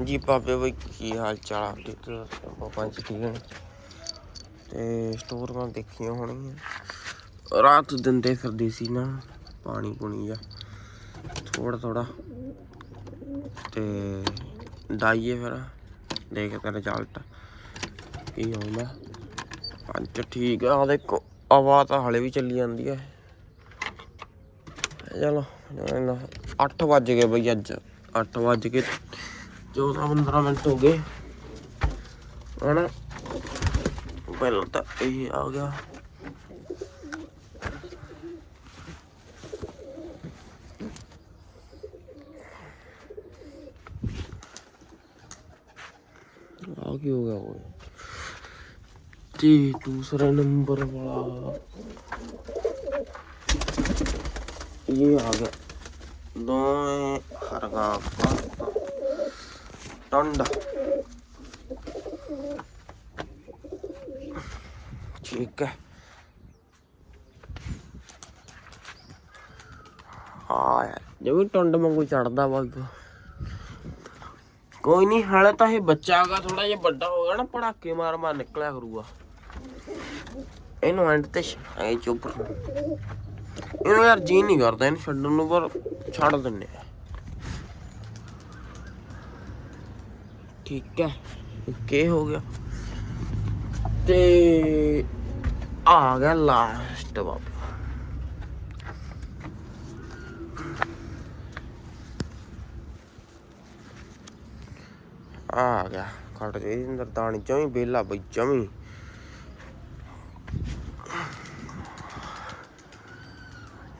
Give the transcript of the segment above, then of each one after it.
ਜੀ ਬਾਬੇ ਬਈ, ਕੀ ਹਾਲ ਚਾਲ ਆ? ਠੀਕ ਪਾਪਾ ਜੀ ਠੀਕ ਨੇ ਤੇ ਸਟੋਰ ਮੈਂ ਦੇਖੀਆਂ ਹੋਣੀਆਂ ਰਾਤ ਦਿੰਦੇ ਫਿਰਦੀ ਸੀ ਨਾ, ਪਾਣੀ ਪੁਣੀ ਜਾ ਥੋੜਾ ਥੋੜਾ ਤੇ ਡਾਈਏ ਫਿਰ ਦੇਖਦੇ ਰਿਜ਼ਲਟ ਕੀ ਆਉਂਦਾ? ਅੱਜ ਠੀਕ ਆ ਦੇਖੋ ਆਵਾਜ਼ ਤਾਂ ਹਲੇ ਵੀ ਚੱਲੀ ਜਾਂਦੀ ਹੈ ਚਲੋ 8 ਵੱਜ ਗਏ ਬਈ ਅੱਜ। 8 ਵੱਜ ਕੇ 14 15 ਮਿੰਟ ਹੋ ਗਏ। ਹਣਾ ਪਹਿਲਾਂ ਤਾਂ ਇਹ ਆ ਗਿਆ। ਆ ਕੀ ਹੋ ਗਿਆ ਓਏ? ਤੇ ਦੂਸਰਾ ਨੰਬਰ ਵਾਲਾ। ਇਹ ਆ ਗਿਆ। ਦੋਵੇਂ ਹਰਗਾ ਟੰਡਾ ਠੀਕ ਹੈ ਹਾਂ ਜਿਵੇਂ ਟੰਡ ਵਾਂਗੂ ਚੜਦਾ ਵਾ ਕੋਈ ਨਹੀਂ ਹਾਲੇ ਤਾਂ ਇਹ ਬੱਚਾ ਹੈਗਾ ਥੋੜਾ ਜਿਹਾ ਵੱਡਾ ਹੋ ਗਿਆ ਨਾ ਪੜਾਕੇ ਮਾਰ ਮਾਰ ਨਿਕਲਿਆ ਕਰੂਗਾ ਇਹਨੂੰ ਐਂਡ ਤੇ ਐ ਚੁੱਪ ਇਹਨੂੰ ਯਾਰ ਜੀ ਨਹੀਂ ਕਰਦਾ ਇਹਨੂੰ ਛੱਡਣ ਨੂੰ ਪਰ ਛੱਡ ਦਿੰਨੇ ਆ ਠੀਕ ਹੈ। ਓਕੇ ਹੋ ਗਿਆ। ਤੇ ਆ ਗਿਆ ਲਾਸਟ ਬਾਬਾ ਆ ਗਿਆ। ਖੜ ਜੇ ਅੰਦਰ ਦਾਣੀ ਜਮੀ ਬੇਲਾ ਬਈ ਜਮੀ।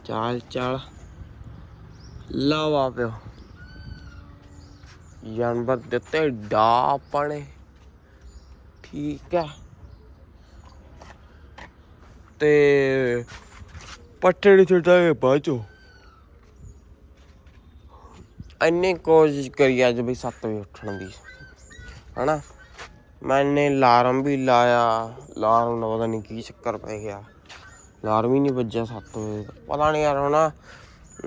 ਚਾਲ ਚਾਲ। ਲਾਵਾ ਪਿਓ। ਜਾਨਵਰ ਦਿੱਤੇ ਡਾ ਆਪਣੇ ਠੀਕ ਹੈ। ਤੇ ਪੱਟੇ ਛੁੱਟਾਂਗੇ ਬਾਅਦ ਚੋਂ। ਇੰਨੀ ਕੋਸ਼ਿਸ਼ ਕਰੀ ਅੱਜ ਵੀ 7 ਵਜੇ ਉੱਠਣ ਦੀ। ਹਨਾ? ਮੈਨੇ ਅਲਾਰਮ ਵੀ ਲਾਇਆ। ਅਲਾਰਮ ਨਾਲ ਪਤਾ ਨਹੀਂ ਕੀ ਚੱਕਰ ਪੈ ਗਿਆ। ਅਲਾਰਮ ਹੀ ਨਹੀਂ ਵੱਜਿਆ 7 ਵਜੇ ਪਤਾ ਨਹੀਂ ਯਾਰ ਹਨਾ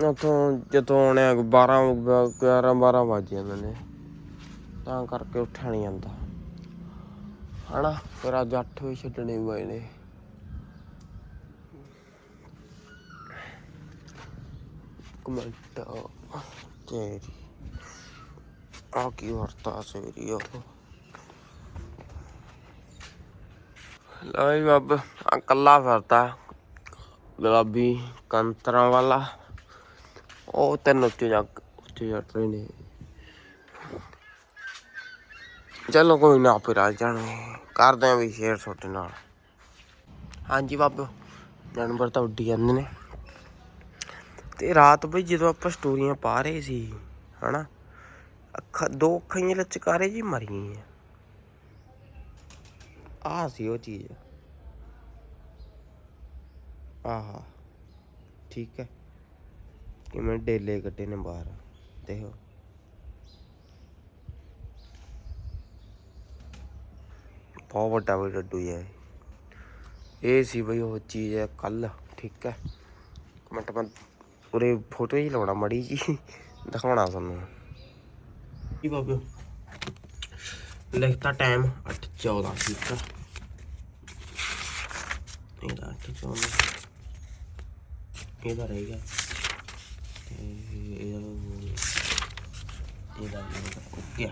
ਉਥੋਂ ਜਦੋਂ ਆਉਣੇ 12 11 12 ਵੱਜ ਜਾਂਦੇ ਨੇ। ਤਾਂ ਕਰਕੇ ਉੱਠਿਆ ਨਹੀਂ ਜਾਂਦਾ। ਹਨਾ, ਫਿਰ ਅੱਜ 8 ਵਜੇ ਛੱਡਣੇ ਪਏ ਨੇ। ਕਮੈਂਟ ਤੇਰੀ ਆ ਕੀ ਵਰਤਾ ਸੇਰੀ ਉਹ। ਲੈ ਬੱਬ ਕੱਲਾ ਫਿਰਦਾ। ਗੁਲਾਬੀ ਕੰਤਰਾਂ ਵਾਲਾ। ਉਹ ਤੈਨੂੰ ਉੱਤੇ ਜਾ ਉੱਤੇ ਜਾ ਰਹੇ ਨੇ ਚਲੋ ਕੋਈ ਨਾ, ਆਪੇ ਰਲ ਜਾਣਗੇ। ਕਰਦੇ ਆ ਵੀ ਸ਼ੇਅਰ ਤੁਹਾਡੇ ਨਾਲ। ਹਾਂਜੀ ਬਾਬੂ ਜਾਨਵਰ ਤਾਂ ਉੱਡੀ ਜਾਂਦੇ ਨੇ। ਤੇ ਰਾਤ ਬਈ ਜਦੋਂ ਆਪਾਂ ਸਟੋਰੀਆਂ ਪਾ ਰਹੇ ਸੀ, ਹਨਾ, ਅੱਖਾਂ, ਦੋ ਅੱਖਾਂ ਹੀ ਲਚਕਾਰੇ ਜੀ ਮਰ ਗਈਆਂ ਆਹ ਸੀ ਉਹ ਚੀਜ਼। ਆਹਾ, ਠੀਕ ਹੈ। ਕਿਵੇਂ ਡੇਲੇ ਕੱਢੇ ਨੇ ਬਾਹਰ, ਦੇਖੋ। ਬਹੁਤ ਵੱਡਾ ਵੀ ਡੱਡੂ ਹੈ ਇਹ। ਸੀ ਬਈ ਉਹ ਚੀਜ਼ ਹੈ ਕੱਲ, ਠੀਕ ਹੈ। ਮਿੰਟ, ਮੈਂ ਉਰੇ ਫੋਟੋ ਹੀ ਲਾਉਣਾ, ਮੜੀ ਜੀ ਦਿਖਾਉਣਾ ਤੁਹਾਨੂੰ। ਕੀ ਬਾਬੂ। ਲਿਖਤਾ ਟਾਈਮ 8:14 ਠੀਕ ਆ। ਇਹਦਾ 8:14 ਇਹਦਾ ਰਹੇਗਾ ਤੇ ਇਹਦਾ ਇਹਦਾ ਓਕੇ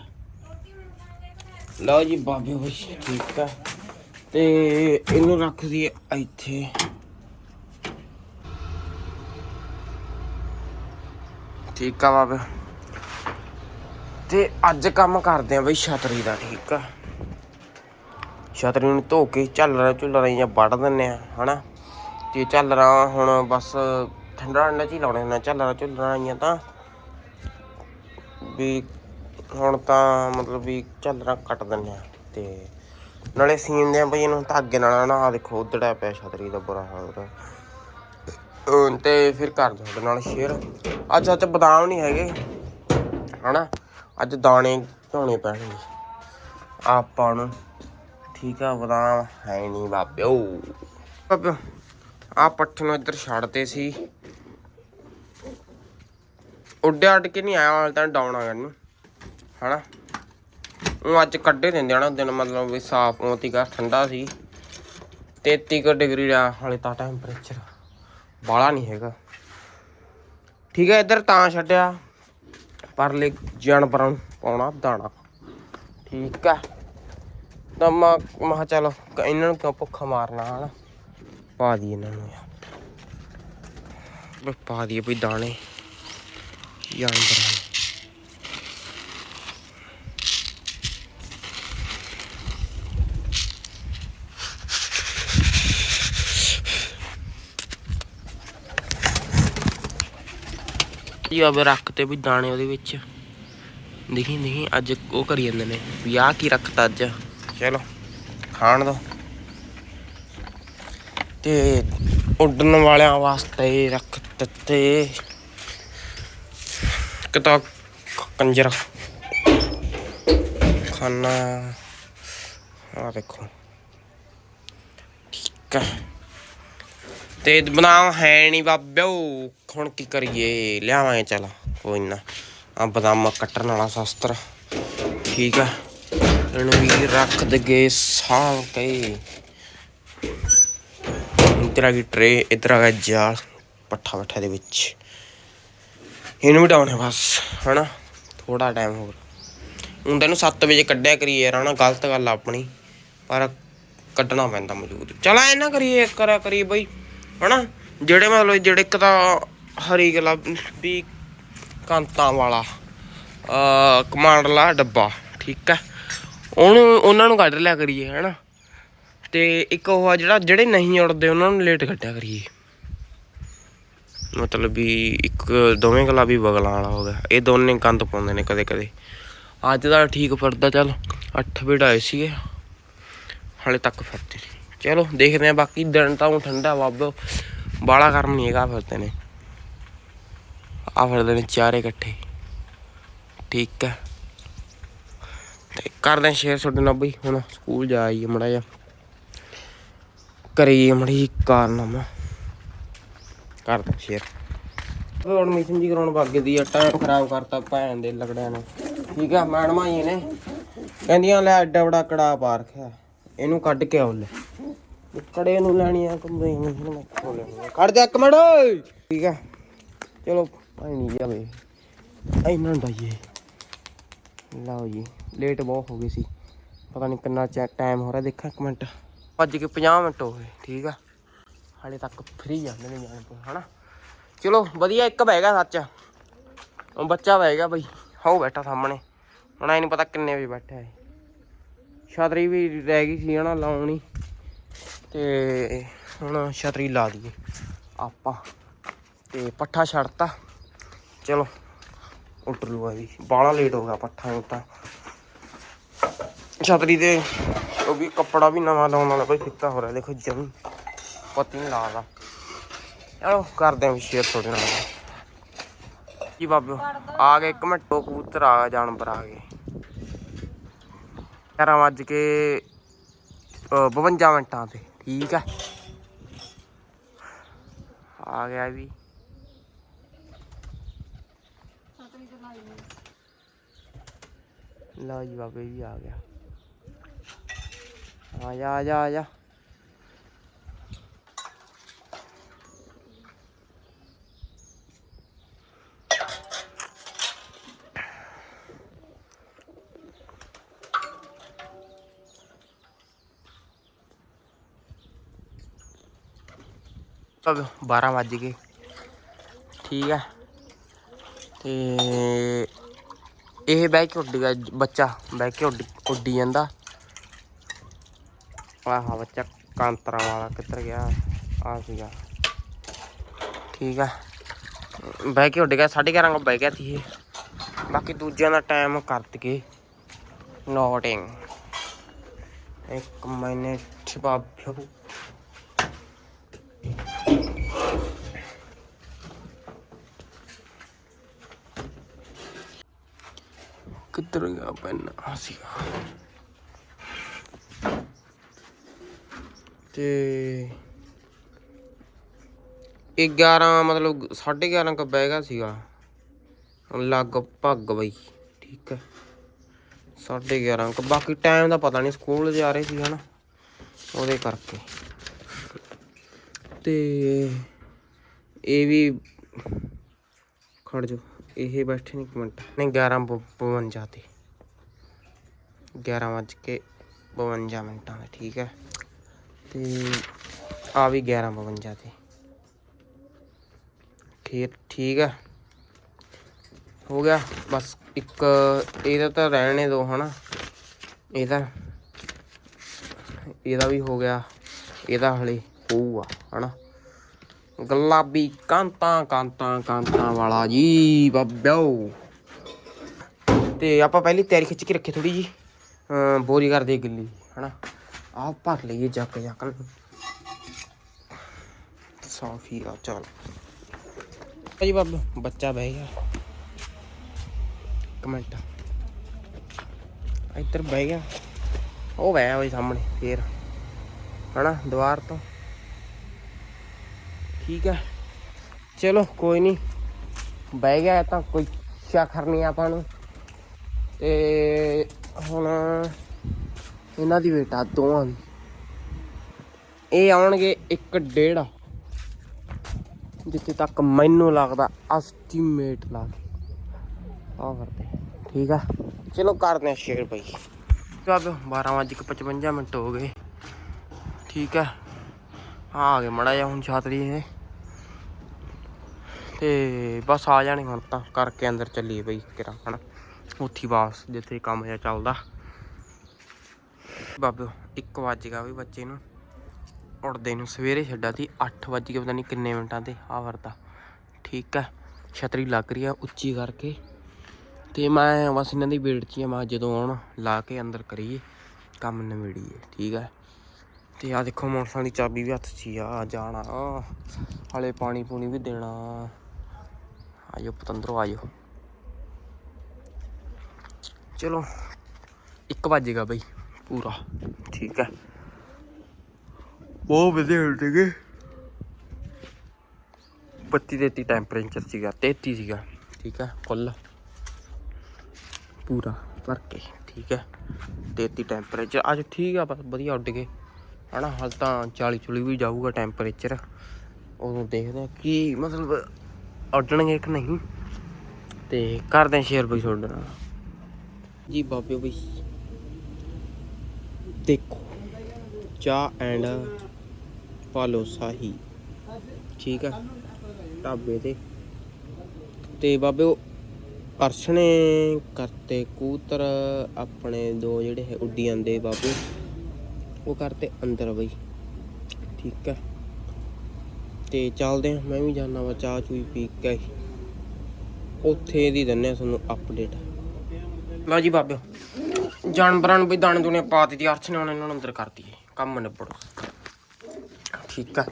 ਲਓ ਜੀ, ਬਾਬੇ ਹੋਸ਼, ਠੀਕ ਆ। ਤੇ ਇਹਨੂੰ ਰੱਖ ਦਈਏ ਇੱਥੇ। ਠੀਕ ਆ ਬਾਬੇ। ਤੇ ਅੱਜ ਕੰਮ ਕਰਦੇ ਆ ਬਈ ਛਤਰੀ ਦਾ, ਠੀਕ ਆ। ਛਤਰੀ ਨੂੰ ਧੋ ਕੇ ਝੱਲਣਾ ਝੁੱਲਣਾ ਜਾਂ ਵੱਢ ਦਿੰਨੇ ਆ, ਹਨਾ। ਤੇ ਝੱਲਰਾਂ ਹੁਣ ਬਸ ਠੰਡਾ ਠੰਡਾ ਚ ਹੀ ਲਾਉਣੇ ਨੇ ਝੱਲਰਾਂ ਝੁੱਲਰਾਂ ਆਈਆਂ ਤਾਂ। ਵੀ ਹੁਣ ਤਾਂ ਮਤਲਬ ਵੀ ਝੱਲਰਾਂ ਕੱਟ ਦਿੰਨੇ ਆ ਤੇ ਨਾਲੇ ਸੀਨ ਦੇ ਬਈ ਇਹਨੂੰ ਧਾਗੇ ਨਾਲ ਨਾ ਆਹ ਦੇਖੋ ਉਧੜਾ ਪਿਆ ਛਤਰੀ ਦਾ ਬੁਰਾ ਹਾਲ ਹੋ ਤੇ ਫਿਰ ਕਰ ਤੁਹਾਡੇ ਨਾਲ ਸ਼ੇਅਰ ਅੱਜ ਅੱਜ ਬਦਾਮ ਨਹੀਂ ਹੈਗੇ, ਹਨਾ? ਅੱਜ ਦਾਣੇ ਧੋਣੇ ਪੈਣਗੇ। ਆਪਾਂ ਨੂੰ ਠੀਕ ਆ, ਬਦਾਮ ਹੈ ਨਹੀਂ ਬਾਬਿਓ। ਬਾਬਿਓ ਆ ਪੱਠੇ ਨੂੰ ਇੱਧਰ ਛੱਡਦੇ ਸੀ। ਉੱਡਿਆ ਉੱਡ ਕੇ ਨਹੀਂ ਆਇਆ, ਹਾਲ ਤਾਂ ਡਾਉਣ ਆ ਨੂੰ ਹਨਾ? ਉਹ ਅੱਜ ਕੱਢੇ ਦਿੰਦੇ ਆ ਨਾ ਦਿਨ ਮਤਲਬ ਵੀ ਸਾਫ਼ ਮੋਤੀ ਘਰ ਠੰਡਾ ਸੀ। 33 ਕੁ ਡਿਗਰੀ ਦਾ ਹਾਲੇ ਤਾਂ ਟੈਂਪਰੇਚਰ ਬਾਲਾ ਨਹੀਂ ਹੈਗਾ। ਠੀਕ ਹੈ ਇੱਧਰ ਤਾਂ ਛੱਡਿਆ। ਪਰਲੇ ਜਾਨਵਰਾਂ ਨੂੰ ਪਾਉਣਾ ਦਾਣਾ। ਠੀਕ ਹੈ ਤਾਂ ਮੈਂ ਮੈਂ ਕਿਹਾ ਚੱਲ, ਇਹਨਾਂ ਨੂੰ ਕਿਉਂ ਭੁੱਖਾ ਮਾਰਨਾ ਹਨਾ? ਪਾ ਦੀ ਇਹਨਾਂ ਨੂੰ ਯਾਰ। ਪਾ ਦੀਏ ਵੀ ਦਾਣੇ। ਜਾਨਵਰਾਂ ਨੂੰ ਇਹ ਰੱਖ ਤੇ ਵੀ ਦਾਣੇ ਉਹਦੇ ਵਿੱਚ। ਦੇਖੀ ਦੇਖੀ, ਅੱਜ ਉਹ ਕਰੀ ਜਾਂਦੇ ਨੇ। ਵੀ ਆਹ ਕੀ ਰੱਖਤਾ ਅੱਜ? ਚਲੋ, ਖਾਣ ਦੋ। ਤੇ ਉੱਡਣ ਵਾਲਿਆਂ ਵਾਸਤੇ ਰੱਖ ਦਿੱਤੇ ਕਿਤਾ ਕੰਜਰ। ਖਾਣਾ ਆ ਦੇਖੋ। ਠੀਕ ਹੈ ਤੇ ਬਦਾਮ ਹੈ ਨਹੀਂ ਬਾਬਿਓ। ਹੁਣ ਕੀ ਕਰੀਏ? ਲਿਆਵਾਂਗੇ, ਚਲ। ਕੋਈ ਨਾ। ਆ ਬਦਾਮ ਕੱਟਣ ਵਾਲਾ ਸ਼ਸਤਰ। ਠੀਕ ਆ। ਇਹਨੂੰ ਵੀ ਰੱਖ ਦਗੇ ਸਾਲ ਕੇ। ਇਧਰ ਆ ਗਈ ਟਰੇ, ਇਧਰ ਆ ਗਿਆ ਜਾਲ। ਪੱਠਾ ਪੱਠਾ ਦੇ ਵਿੱਚ। ਇਹਨੂੰ ਵੀ ਡਾਉਣੇ ਬਸ, ਹਨਾ? ਥੋੜਾ ਟਾਈਮ ਹੋਰ। ਹੁਣ ਤੈਨੂੰ 7 ਵਜੇ ਕੱਢਿਆ ਕਰੀਏ ਯਾਰ, ਹਨਾ? ਗਲਤ ਗੱਲ ਆਪਣੀ। ਪਰ ਕੱਢਣਾ ਪੈਂਦਾ ਮੌਜੂਦ ਚਲ ਐ ਕਰੀਏ ਕਰਾ ਕਰੀਏ ਬਈ। ਹਨਾ? ਜਿਹੜੇ ਮਤਲਬ ਜਿਹੜੇ ਇੱਕ ਤਾਂ ਹਰੀ ਗਲਾ ਵੀ ਕਾਂਤਾਂ ਵਾਲਾ ਅ ਕਮਾਂਡ ਡੱਬਾ, ਠੀਕ ਹੈ? ਉਹਨੂੰ, ਉਹਨਾਂ ਨੂੰ ਕੱਢ ਲਿਆ ਕਰੀਏ, ਹਨਾ? ਤੇ ਇੱਕ ਉਹ ਆ ਜਿਹੜਾ, ਜਿਹੜੇ ਨਹੀਂ ਉੜਦੇ, ਉਹਨਾਂ ਨੂੰ ਲੇਟ ਕੱਢਿਆ ਕਰੀਏ। ਮਤਲਬ ਵੀ ਇੱਕ ਦੋਵੇਂ ਗਲਾ ਵੀ ਬਗਲਾਂ ਵਾਲਾ ਹੋ ਗਿਆ। ਇਹ ਦੋਨੇ ਗੰਦ ਪਾਉਂਦੇ ਨੇ ਕਦੇ ਕਦੇ ਅੱਜ ਦਾ ਠੀਕ ਫਿਰਦਾ, ਚੱਲ 8 ਵਜੇ ਆਏ ਸੀਗੇ। ਹਾਲੇ ਤੱਕ ਫਿਰਦੇ ਨਹੀਂ। ਚਲੋ ਦੇਖਦੇ ਆ ਬਾਕੀ ਦਿਨ ਤਾਂ ਹੁਣ ਠੰਡਾ ਬਾਬੋ ਬਾਲਾ ਗਰਮ ਨਹੀਂ ਹੈਗਾ ਫਿਰਦੇ ਨੇ। ਆ ਫਿਰਦੇ ਨੇ ਚਾਰੇ ਇਕੱਠੇ। ਠੀਕ ਹੈ। ਤੇ ਕਰਦੇ ਆ ਸ਼ੇਅਰ ਤੁਹਾਡੇ ਨਾਲ ਬਈ, ਹੁਣ ਸਕੂਲ ਜਾ ਆਈਏ ਮੜਾ ਜਾ ਕਰੀਏ ਮੜੀ ਕਾਰਨਾਮਾ। ਕਰਦਾ ਸ਼ੇਅਰ ਹੁਣ ਮਿਸ਼ਨ ਜੀ ਕਰਾਉਣ ਵਗ ਦੀ ਆ, ਟਾਈਮ ਖਰਾਬ ਕਰਤਾ ਭੈਣ ਦੇ ਲਗੜਿਆਂ ਨੇ। ਠੀਕ ਆ, ਮੈਡਮਾਂ ਜੀ ਨੇ। ਕਹਿੰਦੀਆਂ, ਲੈ ਐਡਾ ਬੜਾ ਕੜਾ ਪਾ ਰੱਖਿਆ। ਇਹਨੂੰ ਕੱਢ ਕੇ ਆਉ ਲੈ। ਕੜੇ ਨੂੰ ਲੈਣੀ ਆ ਕੰਬੇ ਨੂੰ ਕੱਢ ਦੇ ਇੱਕ ਮਿੰਟ ਠੀਕ ਆ। ਚਲੋ, ਭਾਈ ਨਹੀਂ ਜਾਵੇ। ਇਹਨਾਂ ਦਾ ਇਹ ਲਓ ਜੀ ਲੇਟ ਬਹੁਤ ਹੋ ਗਈ ਸੀ। ਪਤਾ ਨਹੀਂ ਕਿੰਨਾ ਟਾਈਮ ਹੋ ਰਿਹਾ, ਦੇਖਾਂ ਇੱਕ ਮਿੰਟ। ਭੱਜ ਕੇ 50 ਮਿੰਟ ਹੋ ਗਏ, ਠੀਕ ਆ। ਹਾਲੇ ਤੱਕ ਫਰੀ ਜਾਂਦੇ ਨੇ ਜਾਣ ਤੋਂ, ਹਨਾ? ਚਲੋ, ਵਧੀਆ ਇੱਕ ਬਹਿ ਗਿਆ ਸੱਚ। ਉਹ ਬੱਚਾ ਬਹਿ ਗਿਆ ਬਈ ਹਾਉ ਬੈਠਾ ਸਾਹਮਣੇ। ਹੁਣ ਐ ਨਹੀਂ ਪਤਾ ਕਿੰਨੇ ਵਜੇ ਬੈਠਾ ਹੈ ਛਤਰੀ ਵੀ ਰਹਿ ਗਈ ਸੀ ਹਨਾ ਲਾਉਣੀ। ਤੇ ਹੁਣ ਛਤਰੀ ਲਾ ਦਈਏ ਆਪਾਂ। ਤੇ ਪੱਠਾ ਛੱਡਤਾ। ਚਲੋ, ਉੱਟਰ ਲੂਆ ਵੀ ਬਾਹਲਾ ਲੇਟ ਹੋ ਗਿਆ ਪੱਠਾ ਨੂੰ ਤਾਂ। ਛਤਰੀ ਦੇ ਉਹ ਵੀ ਕੱਪੜਾ ਵੀ ਨਵਾਂ ਲਾਉਣ ਵਾਲਾ ਕੋਈ ਫਿੱਕਾ ਹੋ ਰਿਹਾ। ਦੇਖੋ ਜਮੀ ਪਤੀ ਨਹੀਂ ਲੱਗਦਾ ਚਲੋ, ਕਰਦੇ ਆਂ ਸ਼ੇਅਰ ਤੁਹਾਡੇ ਨਾਲ। ਕੀ ਬਾਬਿਓ, ਆ ਗਏ ਇੱਕ ਮਿੰਟ ਕਬੂਤਰ ਆ ਗਿਆ, ਜਾਨਵਰ ਆ ਗਏ। 11 ਵੱਜ ਕੇ ਅ, 52 ਮਿੰਟਾਂ ਤੇ ਠੀਕ ਹੈ ਆ ਗਿਆ ਵੀ। ਲਓ ਜੀ ਬਾਬੇ ਵੀ ਆ ਗਿਆ। ਆ ਜਾ ਆ ਜਾ ਆ ਜਾ। ਅਬ 12 ਵੱਜ ਗਏ। ਠੀਕ ਹੈ ਤੇ ਇਹ ਬਹਿ ਕੇ ਉੱਡ ਗਿਆ ਬੱਚਾ, ਬਹਿ ਕੇ ਉੱਡ, ਉੱਡੀ ਜਾਂਦਾ। ਆਹ ਬੱਚਾ ਕਾਂਤਰਾ ਵਾਲਾ ਕਿੱਧਰ ਗਿਆ? ਆ ਸੀਗਾ। ਠੀਕ ਆ। ਬਹਿ ਕੇ ਉੱਡ ਗਿਆ 11:30 ਕੋਲ ਬਹਿ ਗਿਆ ਸੀ ਇਹ। ਬਾਕੀ ਦੂਜਿਆਂ ਦਾ ਟਾਈਮ ਕਰ ਦਈਏ ਨੋਟਿੰਗ ਇੱਕ ਮਹੀਨੇ ਬਾਬਿਓ। ਕਿੱਧਰ ਗਿਆ ਪੈਨ ਆ ਸੀਗਾ ਤੇ 11 ਮਤਲਬ 11:30 ਕ ਬਹਿ ਗਿਆ ਸੀਗਾ। ਲਗਭਗ ਬਈ, ਠੀਕ ਹੈ। 11:30 ਕੁ, ਬਾਕੀ ਟਾਈਮ ਦਾ ਪਤਾ ਨਹੀਂ, ਸਕੂਲ ਜਾ ਰਹੇ ਸੀ ਹਨਾ, ਉਹਦੇ ਕਰਕੇ। ਤੇ ਇਹ ਵੀ ਖੜ ਜੋ ਇਹ ਬੈਠੇ ਨੇ ਇੱਕ ਮਿੰਟ। ਨਹੀਂ 11:52 ਤੇ। 11 ਵੱਜ ਕੇ 52 ਮਿੰਟਾਂ ਦਾ, ਠੀਕ ਹੈ। ਤੇ ਆ ਵੀ 11:52 ਤੇ। ਠੀਕ ਠੀਕ ਹੈ। ਹੋ ਗਿਆ, ਬਸ ਇੱਕ ਇਹਦਾ ਤਾਂ ਰਹਿਣੇ ਦੋ, ਹਨਾ। ਇਹਦਾ ਇਹਦਾ ਵੀ ਹੋ ਗਿਆ, ਇਹਦਾ ਹਲੇ ਹੋਊਗਾ, ਹਨਾ। ਗੁਲਾਬੀ ਕਾਂਤਾਂ ਕਾਂਤਾਂ ਕਾਂਤਾਂ ਵਾਲਾ ਜੀ, ਬੱਬਿਓ। ਤੇ ਆਪਾਂ ਪਹਿਲੀ ਤਿਆਰੀ ਖਿੱਚ ਕੇ ਰੱਖੀ ਥੋੜੀ ਜੀ ਬੋਰੀ ਕਰਦੇ ਗਿੱਲੀ, ਹਨਾ? ਆਹ ਭਰ ਲਈਏ ਜੱਕ ਜੱਕ ਸਾਫੀ ਆ, ਚਲ। ਜੀ ਬੱਬ, ਬੱਚਾ ਬਹਿ ਗਿਆ। ਕਮੈਂਟ ਇੱਧਰ ਬਹਿ ਗਿਆ। ਉਹ ਬਹਿ ਹੋਈ ਸਾਹਮਣੇ, ਫੇਰ। ਹਨਾ, ਦੀਵਾਰ ਤੋਂ। ਠੀਕ ਹੈ ਚਲੋ, ਕੋਈ ਨਹੀਂ। ਬਹਿ ਗਿਆ ਤਾਂ ਕੋਈ ਸ਼ੱਕਰ ਨਹੀਂ ਆਪਾਂ ਨੂੰ। ਤੇ ਹੁਣ ਇਹਨਾਂ ਦੀ ਬੇਟਾ ਦੋਵਾਂ ਦੀ। ਇਹ ਆਉਣਗੇ ਇੱਕ ਡੇਢ। ਜਿੱਥੇ ਤੱਕ ਮੈਨੂੰ ਲੱਗਦਾ ਐਸਟੀਮੇਟ ਲਾ ਕੇ। ਆ ਕਰਦੇ ਠੀਕ ਆ? ਚਲੋ ਕਰਦੇ ਆ ਸ਼ੇਅਰ ਬਈ। ਜਦ 12:55 ਮਿੰਟ ਹੋ ਗਏ। ਠੀਕ ਆ? ਆ ਗਏ ਮੜਾ ਜਾ ਹੁਣ ਛਾਤਰੀ ਇਹ। ਤੇ ਬਸ ਆ ਜਾਣੇ ਹੁਣ ਤਾਂ, ਕਰਕੇ ਅੰਦਰ ਚੱਲੀਏ ਬਈ ਕਿਰਾ, ਹਨਾ? ਉੱਥੇ ਵਾਪਸ, ਜਿੱਥੇ ਕੰਮ ਜਿਹਾ ਚੱਲਦਾ। ਬਾਬੇ 1 ਵਜ ਗਿਆ ਵੀ ਬੱਚੇ ਨੂੰ। ਉੱਡਦੇ ਨੂੰ ਸਵੇਰੇ ਛੱਡਾ ਸੀ 8 ਵਜ ਕੇ ਪਤਾ ਨਹੀਂ ਕਿੰਨੇ ਮਿੰਟਾਂ ਤੇ ਆ ਵਰਦਾ ਠੀਕ ਹੈ, ਛਤਰੀ ਲੱਗ ਰਹੀ ਆ ਉੱਚੀ ਕਰਕੇ। ਤੇ ਮੈਂ ਬਸ ਇਹਨਾਂ ਦੀ ਵੇਟ 'ਚ ਹੀ ਮੈਂ ਜਦੋਂ ਆਉਣ, ਲਾ ਕੇ ਅੰਦਰ ਕਰੀਏ, ਕੰਮ ਨਵੇੜੀਏ ਠੀਕ ਹੈ। ਤੇ ਆ ਦੇਖੋ, ਮੋਟਰਸਾਈਕਲ ਦੀ ਚਾਬੀ ਵੀ ਹੱਥ 'ਚ ਹੀ ਆ ਜਾਣਾ ਹਲੇ ਪਾਣੀ ਪੂਣੀ ਵੀ ਦੇਣਾ। ਆਜੋ ਪਤੰਦਰੋ ਆਜੋ ਚਲੋ 1 ਵਜੇਗਾ ਬਈ, ਪੂਰਾ। ਠੀਕ ਹੈ। ਬਹੁਤ ਵਧੀਆ ਉੱਡੇਗੇ 32 33 ਟੈਂਪਰੇਚਰ ਸੀਗਾ 33 ਸੀਗਾ। ਠੀਕ ਹੈ ਕੁੱਲ ਪੂਰਾ ਭਰ ਕੇ ਠੀਕ ਹੈ। 33 ਟੈਂਪਰੇਚਰ ਅੱਜ ਠੀਕ ਆ, ਬਸ ਵਧੀਆ ਉੱਡ ਗਏ। ਹਨਾ, ਹਾਲ ਤਾਂ 40 ਚੁਲੀ ਵੀ ਜਾਊਗਾ ਟੈਂਪਰੇਚਰ ਉਦੋਂ ਦੇਖਦੇ ਆ ਕੀ ਮਤਲਬ ਉੱਡਣਗੇ ਕਿ ਨਹੀਂ। ਤੇ ਕਰਦੇ ਆ ਸ਼ੇਅਰ ਬਈ ਤੁਹਾਡੇ ਨਾਲ। ਜੀ ਬਾਬਿਓ ਬਈ ਦੇਖੋ, ਚਾਹ ਐਂਡ ਪਾਲੋ ਸਾਹੀ। ਠੀਕ ਆ? ਢਾਬੇ ਤੇ। ਤੇ ਬਾਬਿਓ ਅਰਸ਼ਨੇ ਕਰਤੇ ਕੂਤਰ ਆਪਣੇ ਦੋ ਜਿਹੜੇ ਹੈ ਉੱਡੀ ਜਾਂਦੇ ਬਾਬੇ ਉਹ ਕਰਤੇ ਅੰਦਰ ਬਈ। ਠੀਕ ਹੈ ਤੇ ਚੱਲਦੇ ਹਾਂ, ਮੈਂ ਵੀ ਜਾਣਾ ਵਾ ਚਾਹ ਚੂਈ ਪੀ ਕੇ। ਉੱਥੇ ਦੀ ਦਿੰਨੇ ਆ ਤੁਹਾਨੂੰ ਅਪਡੇਟ ਲਓ ਜੀ ਬਾਬਿਓ। ਜਾਨਵਰਾਂ ਨੂੰ ਵੀ ਦਾਣੇ ਦੂਣੇ ਪਾ ਦਿੱਤੀ ਅਰਥ ਨੇ ਹੁਣ ਨੂੰ ਅੰਦਰ ਕਰ ਕੰਮ ਨਿਬੜੋ ਠੀਕ ਆ।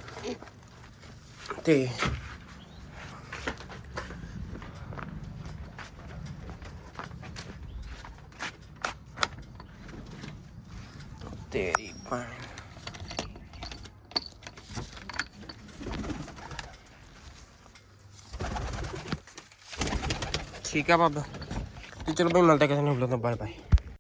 ਤੇ ਤੇਰੀ ਭੈਣ। ਠੀਕ ਆ ਬਾਬਾ ਤੇ ਚਲੋ ਬਈ ਮਿਲਦੇ ਕਿਸੇ ਨੂੰ ਬੁਲਾਉਂਦਾ ਬਾਏ ਬਾਏ